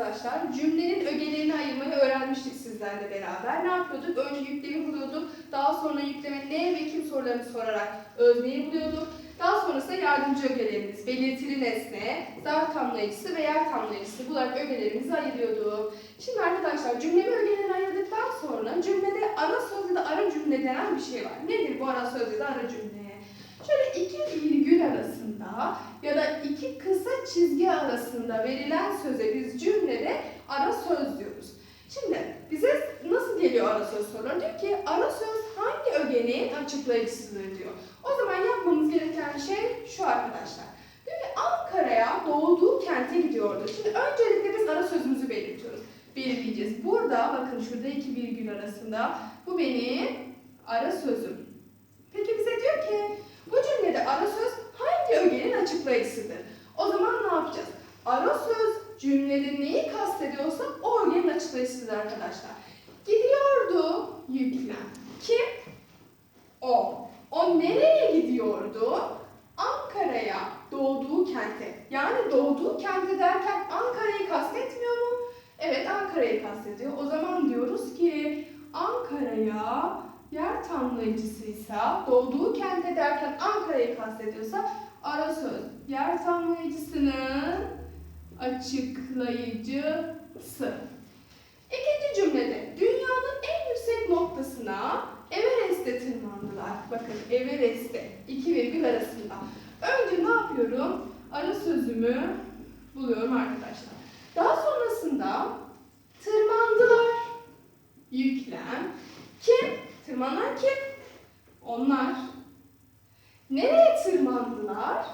arkadaşlar cümlenin ögelerini ayırmayı öğrenmiştik sizlerle beraber. Ne yapıyorduk? Önce yüklemi buluyorduk. Daha sonra yükleme ne ve kim sorularını sorarak özneyi buluyorduk. Daha sonrasında yardımcı ögelerimiz, belirtili nesne, zarf tamlayıcısı ve yer tamlayıcısı bularak ögelerimizi ayırıyorduk. Şimdi arkadaşlar cümlemi ögelerini ayırdıktan sonra cümlede ara söz ya da ara cümle denen bir şey var. Nedir bu ara söz ya da ara cümle? Şöyle iki virgül arasında ya da iki kısa çizgi arasında verilen söze biz cümlede ara söz diyoruz. Şimdi bize nasıl geliyor ara söz soruları? Diyor ki ara söz hangi ögenin açıklayıcısıdır diyor. O zaman yapmamız gereken şey şu arkadaşlar. Diyor ki Ankara'ya doğduğu kente gidiyordu. Şimdi öncelikle biz ara sözümüzü belirtiyoruz. Belirleyeceğiz. Burada bakın şurada iki virgül arasında bu benim ara sözüm. Peki bize diyor ki bu cümlede ara söz hangi ögenin açıklayıcısıdır? O zaman ne yapacağız? Ara söz cümlede neyi kastediyorsa o ögenin açıklayıcısıdır arkadaşlar. Gidiyordu yüklem. Kim? O. O nereye gidiyordu? Ankara'ya, doğduğu kente. Yani doğduğu kente derken Ankara'yı kastetmiyor mu? Evet Ankara'yı kastediyor. O zaman diyoruz ki Ankara'ya yer tamlayıcısıysa, doğduğu kente derken Ankara'yı kastediyorsa ara söz yer tamlayıcısının açıklayıcısı. İkinci cümlede dünyanın en yüksek noktasına Everest'e tırmandılar. Bakın Everest'e iki virgül arasında. Önce ne yapıyorum? Ara sözümü buluyorum arkadaşlar. Daha sonrasında tırmandılar. Yüklem. Kim? Tırmanan kim? Onlar. Nereye tırmandılar?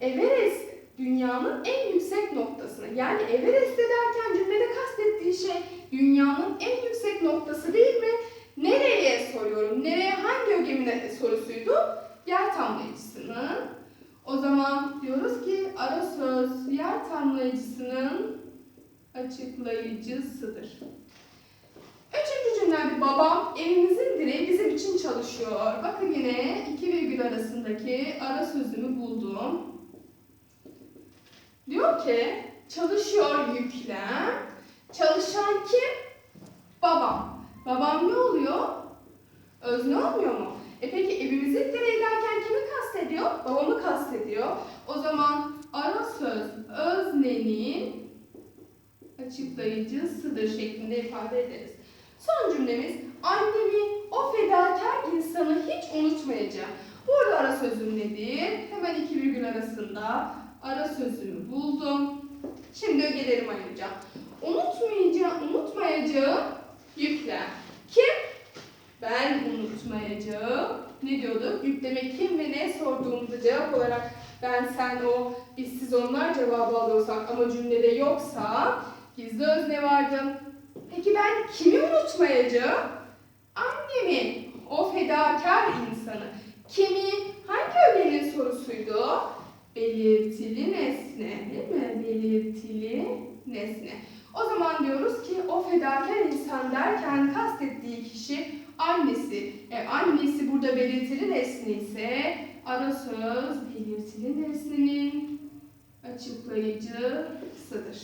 Everest. Dünyanın en yüksek noktasına. Yani Everest derken cümlede kastettiği şey dünyanın en yüksek noktası değil mi? Nereye soruyorum? Nereye hangi ögemin sorusuydu? Yer tamlayıcısının. O zaman diyoruz ki ara söz yer tamlayıcısının açıklayıcısıdır. Üçüncü cümle babam evimizin direği bizim için çalışıyor. Bakın yine iki virgül arasındaki ara sözümü buldum. Diyor ki çalışıyor yüklem. Çalışan kim? Babam. Babam ne oluyor? Özne olmuyor mu? E peki evimizin direği derken kimi kastediyor? Babamı kastediyor. O zaman ara söz öznenin açıklayıcısıdır şeklinde ifade ederiz. Son cümlemiz annemi o fedakar insanı hiç unutmayacağım. Burada ara sözüm nedir? Hemen iki virgül arasında ara sözümü buldum. Şimdi ögelerimi ayıracağım. Unutmayacağım, unutmayacağım yüklem. Kim? Ben unutmayacağım. Ne diyorduk? Yükleme kim ve ne sorduğumuzda cevap olarak ben, sen, o, biz, siz, onlar cevabı alıyorsak ama cümlede yoksa gizli özne vardı. Peki ben kimi unutmayacağım? Annemi, o fedakar insanı. Kimi, hangi ögenin sorusuydu? Belirtili nesne, değil mi? Belirtili nesne. O zaman diyoruz ki o fedakar insan derken kastettiği kişi annesi. E, annesi burada belirtili nesne ise ara söz belirtili nesnenin açıklayıcısıdır.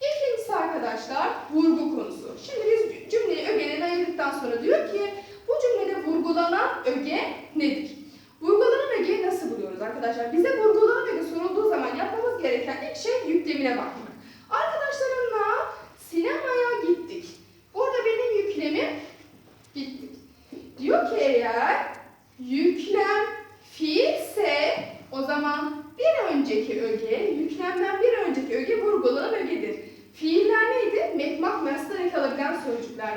İkincisi arkadaşlar vurgu konusu. Şimdi biz cümleyi ögelerine ayırdıktan sonra diyor ki bu cümlede vurgulanan öge nedir? Vurgulanan ögeyi nasıl buluyoruz arkadaşlar? Bize vurgulanan öge sorulduğu zaman yapmamız gereken ilk şey yüklemine bakmak. Arkadaşlarımla sinemaya gittik. Burada benim yüklemim gittik. Diyor ki eğer yüklem fiilse o zaman bir önceki öge, yüklemden bir önceki öge vurgulanan ögedir. Fiiller neydi? Mekmak, mesler kalabilen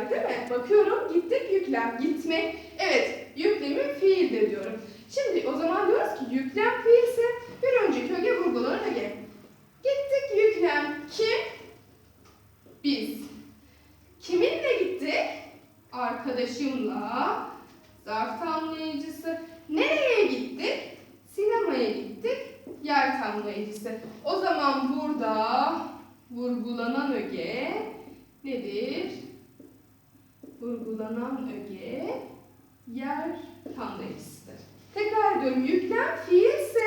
sözcüklerdi değil mi? Bakıyorum gittik yüklem, gitmek. Evet, yüklemin fiildir diyorum. Şimdi o zaman diyoruz ki yüklem fiilse bir önceki öge vurgulanan öge. Gittik yüklem. Kim? Biz. Kiminle gittik? Arkadaşımla. Zarf tamlayıcısı. Nereye gittik? Sinemaya gittik. Yer tamlayıcısı. O zaman burada vurgulanan öge nedir? Vurgulanan öge yer tamlayıcısıdır. Tekrar ediyorum. Yüklem fiilse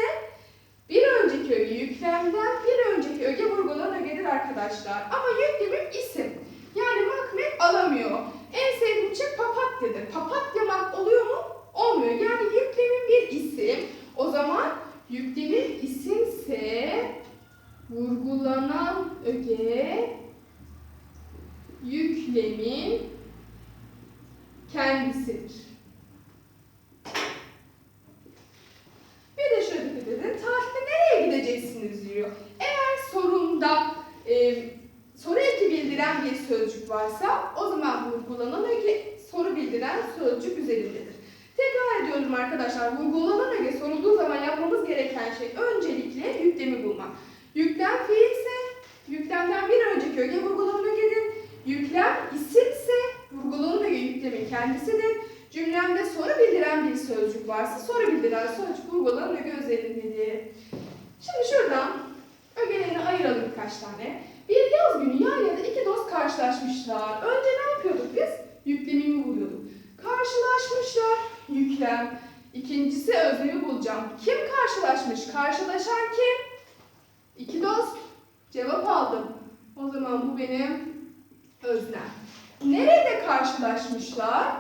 bir önceki öge yüklemden bir önceki öge vurgulanan ögedir arkadaşlar. Ama yüklemim isim. Yani makmek alamıyor. En sevdiğim şey papatyadır. Papatyamak oluyor mu? Olmuyor. Yani yüklemim bir isim. O zaman yüklemim isimse vurgulanan öge yüklemin kendisidir. Bir de şöyle dikkat edin. Tatilde nereye gideceksiniz diyor. Eğer sorumda e, soru eki bildiren bir sözcük varsa o zaman vurgulanan öge soru bildiren sözcük üzerindedir. Tekrar ediyorum arkadaşlar. Vurgulanan öge sorulduğu zaman yapmamız gereken şey öncelikle yüklemi bulmak. Yüklem fiilse yüklemden bir önceki öge vurgulanan ögedir. Yüklem isimse yüklemin kendisidir. Cümlemde soru bildiren bir sözcük varsa soru bildiren sözcük vurgulanan öge üzerindedir. Şimdi şuradan ögelerini ayıralım birkaç tane. Bir yaz günü yaylada iki dost karşılaşmışlar. Önce ne yapıyorduk biz? Yüklemimi buluyorduk. Karşılaşmışlar. Yüklem. İkincisi özlemi bulacağım. Kim karşılaşmış? Karşılaşan kim? İki dost. Cevap aldım. O zaman bu benim öznem. Nerede karşılaşmışlar?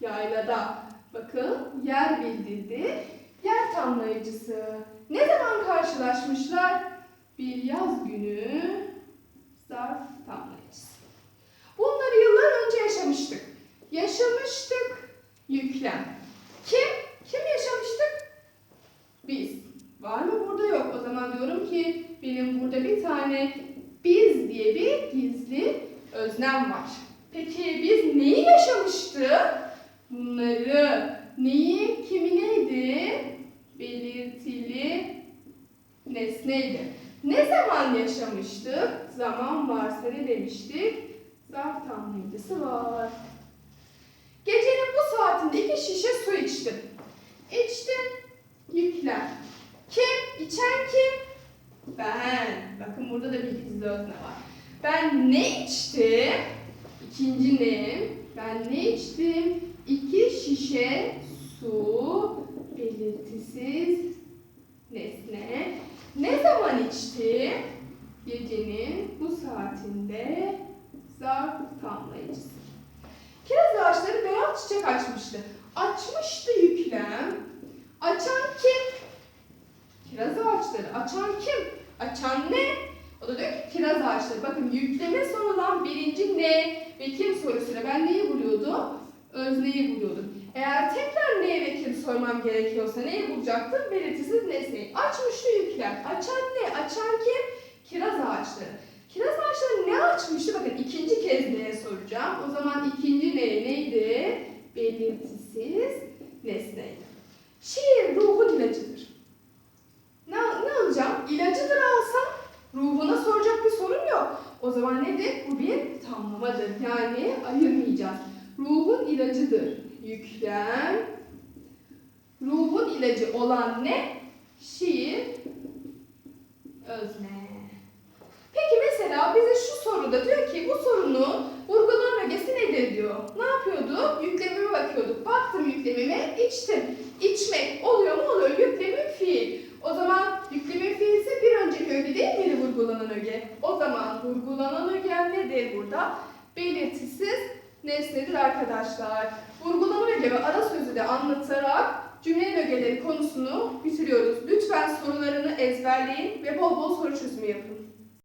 Yaylada. Bakın yer bildirdi. Yer tamlayıcısı. Ne zaman karşılaşmışlar? Bir yaz günü zarf tamlayıcısı. Bunları yıllar önce yaşamıştık. Yaşamıştık yüklem. Kim? Kim yaşamıştık? Biz. Var mı burada yok. O zaman diyorum ki benim burada bir tane biz diye bir gizli öznem var. Peki biz neyi yaşamıştık? Bunları neyi, kimi neydi? Belirtili nesneydi. Ne zaman yaşamıştık? Zaman varsa ne demiştik? Zarf tamlayıcısı var. Gecenin bu saatinde iki şişe su içtim. İçtim, yüklem. Kim? İçen kim? Ben. Bakın burada da bir gizli özne var. Ben ne içtim? İkinci ne? Ben ne içtim? İki şişe su belirtisiz nesne. Ne zaman içtim? Gecenin bu saatinde zarf tamlayıcısı. Kiraz ağaçları beyaz çiçek açmıştı. Açmıştı yüklem. Açan kim? Kiraz ağaçları. Açan kim? Açan ne? O da diyor ki kiraz ağaçları. Bakın yükleme son olan birinci ne ve kim sorusuyla ben neyi buluyordum? Özneyi buluyordum. Eğer tekrar ne ve kim sormam gerekiyorsa neyi bulacaktım? Belirtisiz nesneyi. Açmıştı yüklem. Açan ne? Açan kim? Kiraz ağaçları. Kiraz ağaçları ne açmıştı? Bakın ikinci kez neye soracağım. O zaman ikinci ne neydi? Belirtisiz nesneydi. Şiir ruhun ilacıdır. Ne, ne alacağım? İlacıdır alsam ruhuna soracak bir sorun yok. O zaman nedir? Bu bir tamlamadır. Yani ayırmayacağız. Ruhun ilacıdır. Yüklem. Ruhun ilacı olan ne? Şiir. Özne. Peki mesela bize şu soruda diyor ki bu sorunun vurgulanan ögesi nedir diyor. Ne yapıyorduk? Yüklemime bakıyorduk. Baktım yüklemime, içtim. İçmek oluyor mu? Oluyor. Yüklemim fiil. O zaman yüklemin fiil ise bir önceki öge değil miydi vurgulanan öge? O zaman vurgulanan öge nedir burada? Belirtisiz nesnedir arkadaşlar. Vurgulanan öge ve ara sözü de anlatarak cümlenin ögeleri konusunu bitiriyoruz. Lütfen sorularını ezberleyin ve bol bol soru çözümü yapın.